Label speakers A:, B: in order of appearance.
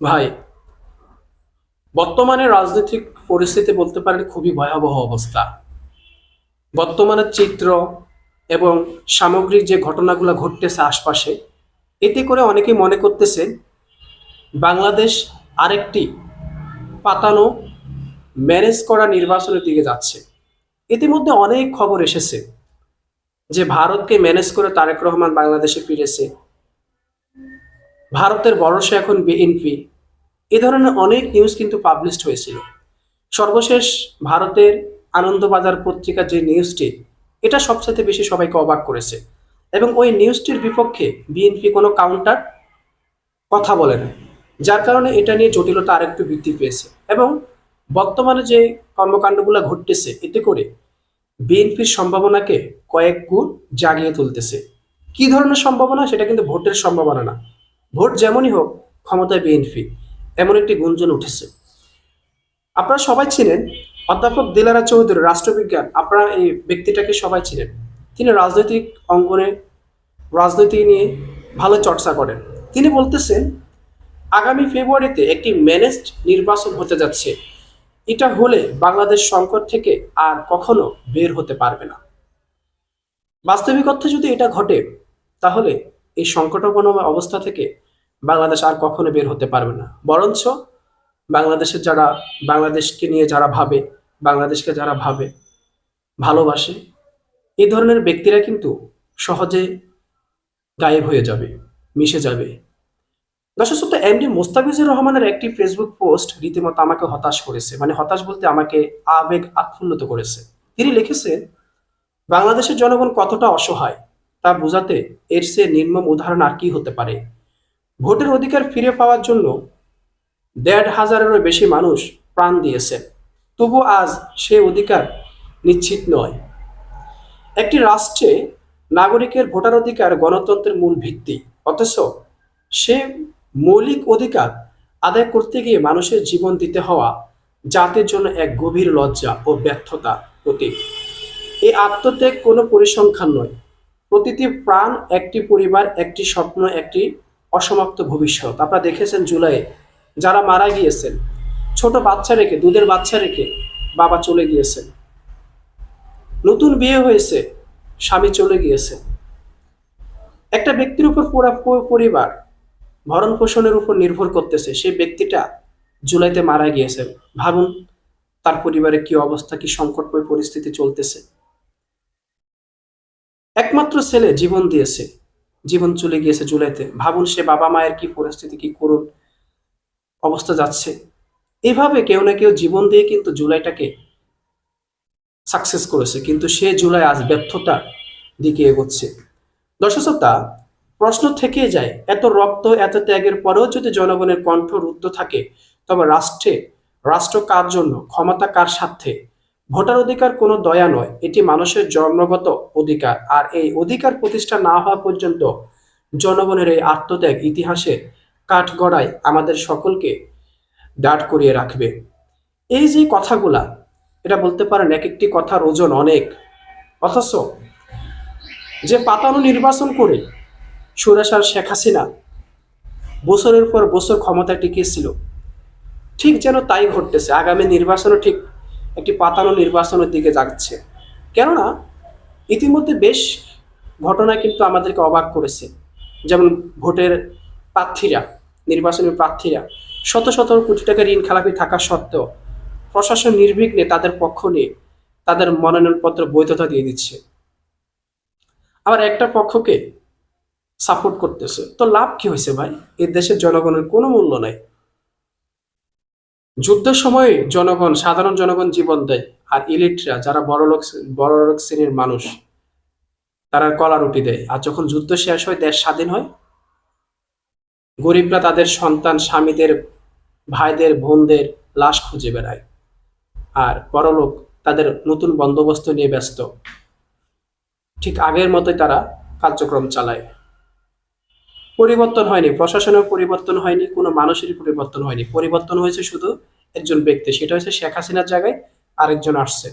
A: ভাই, বর্তমানে রাজনৈতিক পরিস্থিতি বলতে পারেন খুবই ভয়াবহ অবস্থা। বর্তমানের চিত্র এবং সামগ্রিক যে ঘটনাগুলো ঘটতেছে আশপাশে, এতে করে অনেকেই মনে করতেছে বাংলাদেশ আরেকটি পাতানো, ম্যানেজ করা নির্বাচনের দিকে যাচ্ছে। ইতিমধ্যে অনেক খবর এসেছে যে ভারতকে ম্যানেজ করে তারেক রহমান বাংলাদেশে ফিরেছে। ভারতের ভরসা এখন বিএনপি এ ধরনের অনেক নিউজ কিন্তু পাবলিশড হয়েছিল। সর্বশেষ ভারতের আনন্দবাজার পত্রিকার যে নিউজটি এটা সবচেয়ে বেশি সবাইকে অবাক করেছে এবং ওই নিউজটির বিপক্ষে বিএনপি কোনো কাউন্টার কথা বলে না যার কারণে এটা নিয়ে জটিলতা আরেকটু বৃদ্ধি পেয়েছে এবং বর্তমানে যে কর্মকাণ্ডগুলো ঘটতেছে, এতে করে বিএনপির সম্ভাবনাকে কয়েক গুণ জাগিয়ে তুলতেছে। কি ধরনের সম্ভাবনা, সেটা কিন্তু ভোটের সম্ভাবনা না। ভোট যেমনই হোক, ক্ষমতায় বিএনপি এমন একটি গুঞ্জন উঠেছে। আপনারা সবাই ছিলেন অধ্যাপক দিলারা চৌধুরী, রাষ্ট্রবিজ্ঞান, আপনারা এই ব্যক্তিটাকে সবাই ছিলেন। তিনি রাজনৈতিক অঙ্গনে, রাজনীতি নিয়ে ভালো চর্চা করেন। তিনি বলতেছেন, আগামী ফেব্রুয়ারিতে একটি ম্যানেজড নির্বাচন হতে যাচ্ছে। এটা হলে বাংলাদেশ সংকট থেকে আর কখনো বের হতে পারবে না। বাস্তবিক অর্থে যদি এটা ঘটে, তাহলে এই সংকটাপন্ন অবস্থা থেকে বাংলাদেশ আর কখনো বের হতে পারবে না। বরঞ্চ বাংলাদেশের যারা, বাংলাদেশকে নিয়ে যারা ভাবে, বাংলাদেশকে যারা ভাবে, ভালোবাসে এই ধরনের ব্যক্তিরা কিন্তু সহজে গায়েব হয়ে যাবে, মিশে যাবে। দর্শক এমডি মোস্তাফিজুর রহমানের একটি ফেসবুক পোস্ট রীতিমতো আমাকে হতাশ করেছে। মানে হতাশ বলতে আমাকে আবেগ আৎফুল্লিত করেছে। তিনি লিখেছেন, বাংলাদেশের জনগণ কতটা অসহায় তা বোঝাতে এর চেয়ে নির্মম উদাহরণ আর কি হতে পারে? ভোটের অধিকার ফিরে পাওয়ার জন্য দেড় হাজারেরও বেশি মানুষ প্রাণ দিয়েছেন তবু আজ সে অধিকার নিশ্চিত নয়। একটি রাষ্ট্রে নাগরিকের ভোটার অধিকার গণতন্ত্রের মূল ভিত্তি। অথচ সে মৌলিক অধিকার আদায় করতে গিয়ে মানুষের জীবন দিতে হওয়া জাতির জন্য এক গভীর লজ্জা ও ব্যর্থতা প্রতীক। এই আত্মত্যাগ কোনো পরিসংখ্যান নয়। প্রতিটি প্রাণ একটি পরিবার, একটি স্বপ্ন, একটি অসমাপ্ত ভবিষ্যৎ। আপনারা দেখেছেন জুলাইয়ে যারা মারা গিয়েছেন, ছোট বাচ্চা রেখে, দুধের বাচ্চা রেখে বাবা চলে গিয়েছেন। নতুন বিয়ে হয়েছে, স্বামী চলে গিয়েছে একটা ব্যক্তির উপর পুরা পরিবার ভরণ পোষণের উপর নির্ভর করতেছে, সেই ব্যক্তিটা জুলাইতে মারা গিয়েছে ভাবুন, তার পরিবারে কি অবস্থা, কি সংকটময় পরিস্থিতি চলতেছে। একমাত্র ছেলে জীবন দিয়েছে। জীবন চলে গিয়েছে জুলাইতে। ভাবুন সে বাবা মায়ের কি পরিস্থিতি, কি করুন অবস্থা যাচ্ছে। এভাবে কেউ না কেউ জীবন দিয়ে কিন্তু জুলাইটাকে সাকসেস করেছে। কিন্তু সে জুলাই আজ ব্যর্থতার দিকে এগোচ্ছে। দর্শকতা প্রশ্ন থেকে যায়, এত রক্ত, এত ত্যাগের পরেও যদি জনগণের কণ্ঠ রুদ্ধ থাকে, তবে রাষ্ট্রে, রাষ্ট্র কার জন্য, ক্ষমতা কার স্বার্থে? ভোটার অধিকার কোনো দয়া নয়, এটি মানুষের জন্মগত অধিকার। আর এই অধিকার প্রতিষ্ঠা না হওয়া পর্যন্ত জনগণের এই আত্মত্যাগ ইতিহাসের কাঠগড়ায় আমাদের সকলকে দাঁড় করিয়ে রাখবে। এই যে কথাগুলা, এটা বলতে পারেন এক একটি কথার ওজন অনেক। অথচ যে পাতানো নির্বাচন করে সুরেশার শেখ হাসিনা বছরের পর বছর ক্ষমতায় টিকেছিল ঠিক যেন তাই ঘটতেছে। আগামী নির্বাচনও ঠিক একটি পাতানো নির্বাচনের দিকে যাচ্ছে। কেননা, ইতিমধ্যে বেশ ঘটনা কিন্তু আমাদেরকে অবাক করেছে। যেমন ভোটের প্রার্থীরা, নির্বাচনী প্রার্থীরা শত শত কোটি টাকা ঋণ খেলাপি থাকা সত্ত্বেও প্রশাসন নির্বিঘ্নে তাদের পক্ষ নিয়ে তাদের মনোনয়নপত্র বৈধতা দিয়ে দিচ্ছে। আবার একটা পক্ষকে সাপোর্ট করতেছে। তো লাভ কি হয়েছে ভাই? এ দেশের জনগণের কোনো মূল্য নাই। যুদ্ধের সময় জনগণ, সাধারণ জনগণ জীবন দেয়। আর ইলিটরা যারা বড় লোক বড় লোক শ্রেণির মানুষ, তারা কলা রুটি দেয়। আর যখন যুদ্ধ শেষ হয়, দেশ স্বাধীন হয়। গরিবরা তাদের সন্তান, স্বামীদের, ভাইদের, বোনদের লাশ খুঁজে বেড়ায়। আর বড়লোক তাদের নতুন বন্দোবস্ত নিয়ে ব্যস্ত। ঠিক আগের মতোই তারা কার্যক্রম চালায়। পরিবর্তন হয়নি। প্রশাসনের পরিবর্তন হয়নি, কোনো মানুষেরই পরিবর্তন হয়নি। পরিবর্তন হয়েছে শুধু একজন ব্যক্তি সেটা হচ্ছে শেখ হাসিনার জায়গায় আরেকজন আসছে।